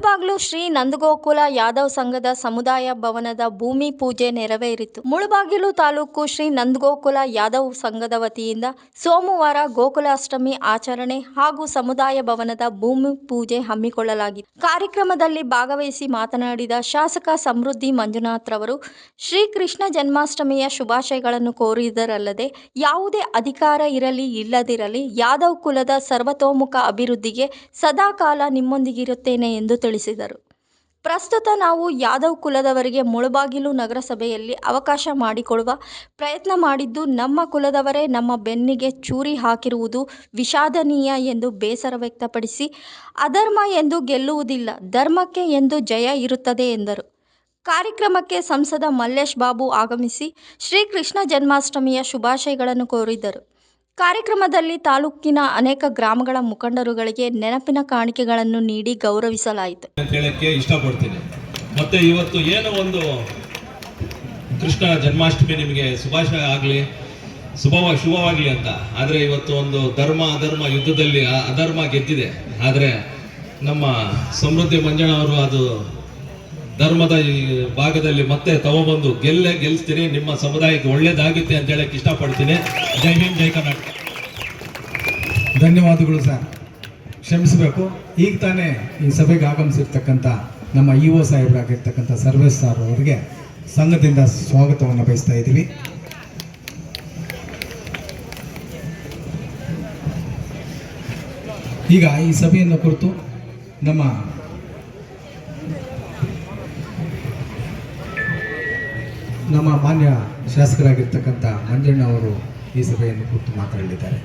ಮುಳಬಾಗ್ಲು ಶ್ರೀ ನಂದಗೋಕುಲ ಯಾದವ್ ಸಂಘದ ಸಮುದಾಯ ಭವನದ ಭೂಮಿ ಪೂಜೆ ನೆರವೇರಿತು. ಮುಳುಬಾಗಿಲು ತಾಲೂಕು ಶ್ರೀ ನಂದಗೋಕುಲ ಯಾದವ್ ಸಂಘದ ವತಿಯಿಂದ ಸೋಮವಾರ ಗೋಕುಲಾಷ್ಟಮಿ ಆಚರಣೆ ಹಾಗೂ ಸಮುದಾಯ ಭವನದ ಭೂಮಿ ಪೂಜೆ ಹಮ್ಮಿಕೊಳ್ಳಲಾಗಿತ್ತು ಕಾರ್ಯಕ್ರಮದಲ್ಲಿ ಭಾಗವಹಿಸಿ ಮಾತನಾಡಿದ ಶಾಸಕ ಸಮೃದ್ಧಿ ಮಂಜುನಾಥ್ ರವರು ಶ್ರೀಕೃಷ್ಣ ಜನ್ಮಾಷ್ಟಮಿಯ ಶುಭಾಶಯಗಳನ್ನು ಕೋರಿದರಲ್ಲದೆ ಯಾವುದೇ ಅಧಿಕಾರ ಇರಲಿ ಇಲ್ಲದಿರಲಿ ಯಾದವ್ ಕುಲದ ಸರ್ವತೋಮುಖ ಅಭಿವೃದ್ಧಿಗೆ ಸದಾಕಾಲ ನಿಮ್ಮೊಂದಿಗಿರುತ್ತೇನೆ ಎಂದು ತಿಳಿಸಿದರು. ಪ್ರಸ್ತುತ ನಾವು ಯಾದವ್ ಕುಲದವರಿಗೆ ಮುಳಬಾಗಿಲು ನಗರಸಭೆಯಲ್ಲಿ ಅವಕಾಶ ಮಾಡಿಕೊಡುವ ಪ್ರಯತ್ನ ಮಾಡಿದ್ದು ನಮ್ಮ ಕುಲದವರೇ ನಮ್ಮ ಬೆನ್ನಿಗೆ ಚೂರಿ ಹಾಕಿರುವುದು ವಿಷಾದನೀಯ ಎಂದು ಬೇಸರ ವ್ಯಕ್ತಪಡಿಸಿ, ಅಧರ್ಮ ಎಂದು ಗೆಲ್ಲುವುದಿಲ್ಲ, ಧರ್ಮಕ್ಕೆ ಎಂದು ಜಯ ಇರುತ್ತದೆ ಎಂದರು. ಕಾರ್ಯಕ್ರಮಕ್ಕೆ ಸಂಸದ ಮಲ್ಲೇಶ್ ಬಾಬು ಆಗಮಿಸಿ ಶ್ರೀಕೃಷ್ಣ ಜನ್ಮಾಷ್ಟಮಿಯ ಶುಭಾಶಯಗಳನ್ನು ಕೋರಿದರು. ಕಾರ್ಯಕ್ರಮದಲ್ಲಿ ತಾಲೂಕಿನ ಅನೇಕ ಗ್ರಾಮಗಳ ಮುಖಂಡರುಗಳಿಗೆ ನೆನಪಿನ ಕಾಣಿಕೆಗಳನ್ನು ನೀಡಿ ಗೌರವಿಸಲಾಯಿತು. ಅಂತ ಹೇಳಕ್ಕೆ ಇಷ್ಟಪಡ್ತೀನಿ. ಮತ್ತೆ ಇವತ್ತು ಏನೋ ಒಂದು ಕೃಷ್ಣ ಜನ್ಮಾಷ್ಟಮಿ ನಿಮಗೆ ಶುಭಾಶಯ ಆಗಲಿ, ಶುಭವ, ಶುಭವಾಗಲಿ ಅಂತ. ಆದರೆ ಇವತ್ತು ಒಂದು ಧರ್ಮ ಅಧರ್ಮ ಯುದ್ಧದಲ್ಲಿ ಆ ಅಧರ್ಮ ಗೆದ್ದಿದೆ. ಆದರೆ ನಮ್ಮ ಸಮೃದ್ಧಿ ಮಂಜಣ್ಣ ಅವರು ಅದು ಧರ್ಮದ ಭಾಗದಲ್ಲಿ ಮತ್ತೆ ತಗೊಬಂದು ಗೆಲ್ಲೇ ಗೆಲ್ಲಿಸ್ತೀನಿ ನಿಮ್ಮ ಸಮುದಾಯಕ್ಕೆ ಒಳ್ಳೇದಾಗುತ್ತೆ ಅಂತ ಹೇಳಕ್ಕೆ ಇಷ್ಟಪಡ್ತೀನಿ. ಜೈ ಹಿಂದ್, ಜೈ ಕರ್ನಾಟಕ. ಧನ್ಯವಾದಗಳು ಸರ್. ಕ್ಷಮಿಸಬೇಕು. ಈಗ ತಾನೇ ಈ ಸಭೆಗೆ ಆಗಮಿಸಿರ್ತಕ್ಕಂಥ ನಮ್ಮ ಇ ಒ ಸಾಹೇಬರಾಗಿರ್ತಕ್ಕಂಥ ಸರ್ವೇಶ್ ಸರ್ ಅವರಿಗೆ ಸಂಘದಿಂದ ಸ್ವಾಗತವನ್ನು ಬಯಸ್ತಾ ಇದ್ದೀವಿ. ಈಗ ಈ ಸಭೆಯನ್ನು ಕುರಿತು ನಮ್ಮ ನಮ್ಮ ಮಾನ್ಯ ಶಾಸಕರಾಗಿರ್ತಕ್ಕಂಥ ಮಂಜಣ್ಣ ಅವರು ಈ ಸಭೆಯನ್ನು ಕುರಿತು ಮಾತನಾಡಲಿದ್ದಾರೆ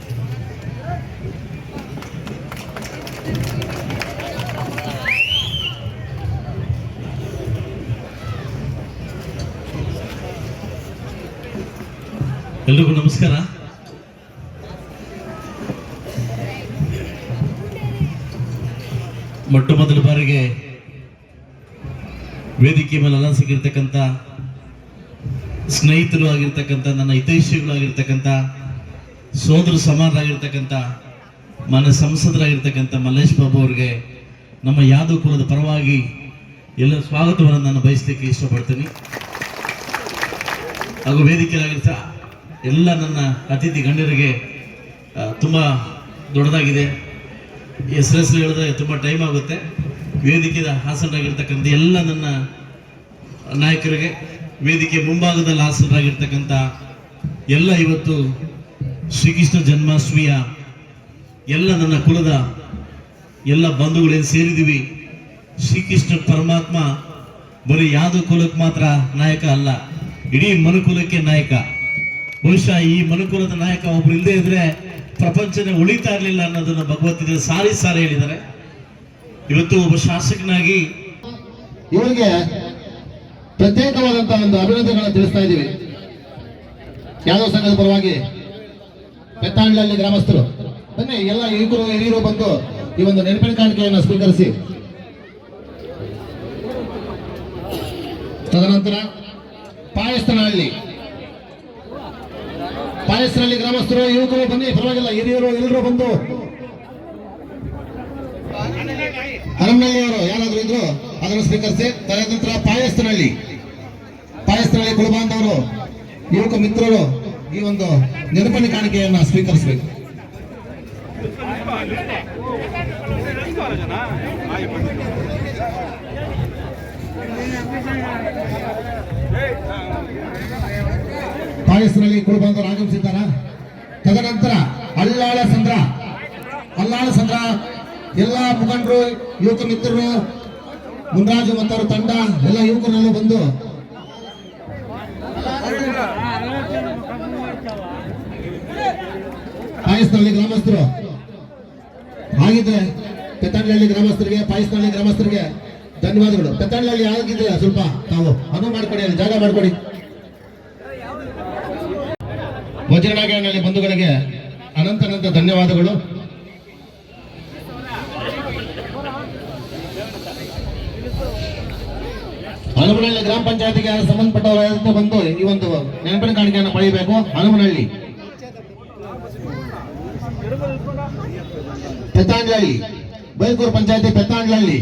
ಎಲ್ರಿಗೂ ನಮಸ್ಕಾರ. ಮೊಟ್ಟ ಮೊದಲ ಬಾರಿಗೆ ವೇದಿಕೆ ಮೇಲೆ ಅಲಂಸಿಗಿರ್ತಕ್ಕಂಥ ಸ್ನೇಹಿತರು ಆಗಿರ್ತಕ್ಕಂಥ, ನನ್ನ ಹಿತೈಷಿಗಳಾಗಿರ್ತಕ್ಕಂಥ ಸೋದರ ಸಮಾನರಾಗಿರ್ತಕ್ಕಂಥ ಮನ ಸಂಸದರಾಗಿರ್ತಕ್ಕಂಥ ಮಲ್ಲೇಶ್ ಬಾಬು ಅವ್ರಿಗೆ ನಮ್ಮ ಯಾದವ್ ಕುಲದ ಪರವಾಗಿ ಎಲ್ಲ ಸ್ವಾಗತವನ್ನು ನಾನು ಬಯಸಲಿಕ್ಕೆ ಇಷ್ಟಪಡ್ತೀನಿ. ಹಾಗೂ ವೇದಿಕೆಯಾಗಿರ್ತ ಎಲ್ಲ ನನ್ನ ಅತಿಥಿ ಗಣ್ಯರಿಗೆ ತುಂಬ ದೊಡ್ಡದಾಗಿದೆ. ಹೆಸರು ಹೇಳಿದ್ರೆ ತುಂಬ ಟೈಮ್ ಆಗುತ್ತೆ. ವೇದಿಕೆಯ ಹಾಸನಾಗಿರ್ತಕ್ಕಂಥ ಎಲ್ಲ ನನ್ನ ನಾಯಕರಿಗೆ ವೇದಿಕೆ ಮುಂಭಾಗದಲ್ಲಿ ಆಸರಾಗಿರ್ತಕ್ಕಂಥ ಎಲ್ಲ ಇವತ್ತು ಶ್ರೀಕೃಷ್ಣ ಜನ್ಮಾಷ್ಟಮಿಯ ಎಲ್ಲ ನನ್ನ ಕುಲದ ಎಲ್ಲ ಬಂಧುಗಳೇನು ಸೇರಿದ್ದೀವಿ. ಶ್ರೀಕೃಷ್ಣ ಪರಮಾತ್ಮ ಬರೀ ಯಾವುದು ಕುಲಕ್ಕೆ ಮಾತ್ರ ನಾಯಕ ಅಲ್ಲ, ಇಡೀ ಮನುಕುಲಕ್ಕೆ ನಾಯಕ. ಬಹುಶಃ ಈ ಮನುಕುಲದ ನಾಯಕ ಒಬ್ರು ಇಲ್ಲದೆ ಇದ್ರೆ ಪ್ರಪಂಚನೇ ಉಳಿತಾ ಇರಲಿಲ್ಲ ಅನ್ನೋದನ್ನ ಭಗವದ್ಗೀತೆ ಸಾರಿ ಸಾರಿ ಹೇಳಿದ್ದಾರೆ. ಇವತ್ತು ಒಬ್ಬ ಶಾಸಕನಾಗಿ ಇವರಿಗೆ ಪ್ರತ್ಯೇಕವಾದಂತಹ ಒಂದು ಅಭಿನಂದನೆಗಳನ್ನು ತಿಳಿಸ್ತಾ ಇದ್ದೀವಿ. ಯಾದವ ಸಂಘದ ಪರವಾಗಿ ಬೆತ್ತಾಂಡ್ಲಲ್ಲಿ ಗ್ರಾಮಸ್ಥರು. ಬನ್ನಿ, ಎಲ್ಲ ಯುವಕರು ಹಿರಿಯರು ಬಂದು ಈ ಒಂದು ನೆನಪಿನ ಕಾಣಿಕೆಯನ್ನು ಸ್ವೀಕರಿಸಿ. ತದನಂತರ ಪಾಯಸ್ತನಹಳ್ಳಿ ಪಾಯಸ್ತನಹಳ್ಳಿ ಗ್ರಾಮಸ್ಥರು, ಯುವಕರು ಬನ್ನಿ, ಪರವಾಗಿಲ್ಲ, ಹಿರಿಯರು ಎಲ್ಲರೂ ಬಂದು. ಹರಮನಹಳ್ಳಿಯವರು ಯಾರಾದ್ರೂ ಇದ್ರು ಅದನ್ನು ಸ್ವೀಕರಿಸಿ. ತದನಂತರ ಪಾಯಸ್ತನಹಳ್ಳಿ ಪಾಯಸ್ತನಹಳ್ಳಿ ಕುಲಬಾಂಧವರು ಯುವಕ ಮಿತ್ರರು ಈ ಒಂದು ನೆನಪಿನ ಕಾಣಿಕೆಯನ್ನ ಸ್ವೀಕರಿಸಬೇಕು. ಪಾಯಸ್ತನಹಳ್ಳಿ ಕುಲಬಾಂಧವರು ಆಗಮಿಸಿದ್ದಾರ? ತದನಂತರ ಅಲ್ಲಾಳ ಸಂದ್ರ. ಅಲ್ಲಾಳ ಸಂದ್ರ, ಎಲ್ಲ ಮುಖಂಡರು, ಯುವಕ ಮಿತ್ರರು ಮುನ್ರಾಜು ಮತ್ತವರ ತಂಡ, ಎಲ್ಲ ಯುವಕರೆಲ್ಲ ಬಂದು. ಪಾಯಸ್ನಹಳ್ಳಿ ಗ್ರಾಮಸ್ಥರು. ಆಗಿದ್ರೆ ಪೆತ್ತಂಡ್ಲಹಳ್ಳಿ ಗ್ರಾಮಸ್ಥರಿಗೆ, ಪಾಯಸ್ನಹಳ್ಳಿ ಗ್ರಾಮಸ್ಥರಿಗೆ ಧನ್ಯವಾದಗಳು. ಪೆತ್ತಂಡ್ಲಹಳ್ಳಿ ಆಗಿದ್ರೆ ಸ್ವಲ್ಪ, ತಾವು ಅನುವು ಮಾಡ್ಕೊಡಿ, ಅಲ್ಲಿ ಜಾಗ ಮಾಡ್ಕೊಡಿ. ವಜ್ರನಾಗರಹಳ್ಳಿ ಬಂಧುಗಳಿಗೆ ಅನಂತ ಅನಂತ ಧನ್ಯವಾದಗಳು. ಹನುಮನಹಳ್ಳಿ ಗ್ರಾಮ ಪಂಚಾಯತಿಗೆ ಸಂಬಂಧಪಟ್ಟವರ ಬಂದು ಈ ಒಂದು ನೆನಪಿನ ಕಾಣಿಕೆಯನ್ನು ಪಡೆಯಬೇಕು. ಹನುಮನಹಳ್ಳಿ. ಪೆತ್ತಾಂಡ್ಲಹಳ್ಳಿ. ಬೈಕೂರು ಪಂಚಾಯತಿ ಪೆತ್ತಾಂಡ್ಲಹಳ್ಳಿ.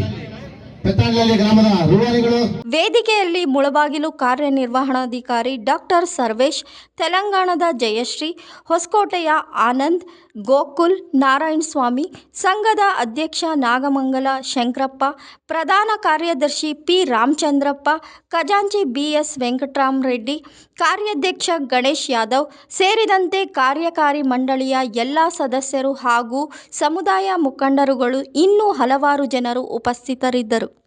ವೇದಿಕೆಯಲ್ಲಿ ಮುಳಬಾಗಿಲು ಕಾರ್ಯನಿರ್ವಹಣಾಧಿಕಾರಿ ಡಾಕ್ಟರ್ ಸರ್ವೇಶ್, ತೆಲಂಗಾಣದ ಜಯಶ್ರೀ, ಹೊಸಕೋಟೆಯ ಆನಂದ್ ಗೋಕುಲ್ ನಾರಾಯಣ್ ಸ್ವಾಮಿ, ಸಂಘದ ಅಧ್ಯಕ್ಷ ನಾಗಮಂಗಲ ಶಂಕರಪ್ಪ, ಪ್ರಧಾನ ಕಾರ್ಯದರ್ಶಿ ಪಿ ರಾಮಚಂದ್ರಪ್ಪ, ಖಜಾಂಚಿ ಬಿ ಬಿಎಸ್ ವೆಂಕಟರಾಮರೆಡ್ಡಿ ಕಾರ್ಯಾಧ್ಯಕ್ಷ ಗಣೇಶ್ ಯಾದವ್ ಸೇರಿದಂತೆ ಕಾರ್ಯಕಾರಿ ಮಂಡಳಿಯ ಎಲ್ಲ ಸದಸ್ಯರು ಹಾಗೂ ಸಮುದಾಯ ಮುಖಂಡರುಗಳು ಇನ್ನೂ ಹಲವಾರು ಜನರು ಉಪಸ್ಥಿತರಿದ್ದರು.